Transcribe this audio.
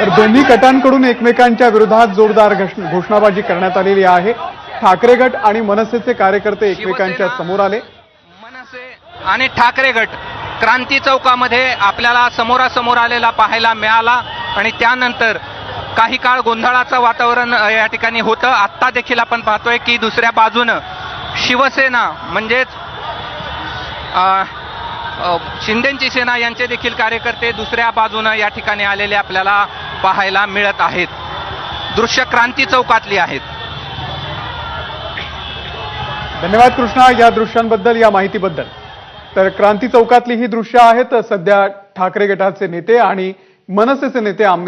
दोन्ही गटांकडून एकमेकांच्या विरोधात जोरदार घोष- घोषणाबाजी करण्यात आलेली आहे. ठाकरे गट आणि मनसेचे कार्यकर्ते एकमेकांच्या समोर आले. मनसे आणि ठाकरे गट क्रांती चौकामध्ये आपल्याला समोरासमोर आलेला पाहायला मिळाला आणि त्यानंतर काही काळ गोंधळाचं वातावरण या ठिकाणी होतं. आत्ता देखील आपण पाहतोय की दुसऱ्या बाजूनं शिवसेना म्हणजेच शिंदेची सेना यांचे देखील कार्यकर्ते दुसऱ्या बाजूनं या ठिकाणी आलेले आपल्याला पाहायला मिळत आहेत. दृश्य क्रांती चौकातली आहेत. धन्यवाद कृष्णा या दृश्यांबद्दल या माहितीबद्दल. तर क्रांती चौकातली ही दृश्य आहेत सध्या ठाकरे गटाचे नेते आणि मनसेचे नेते आमने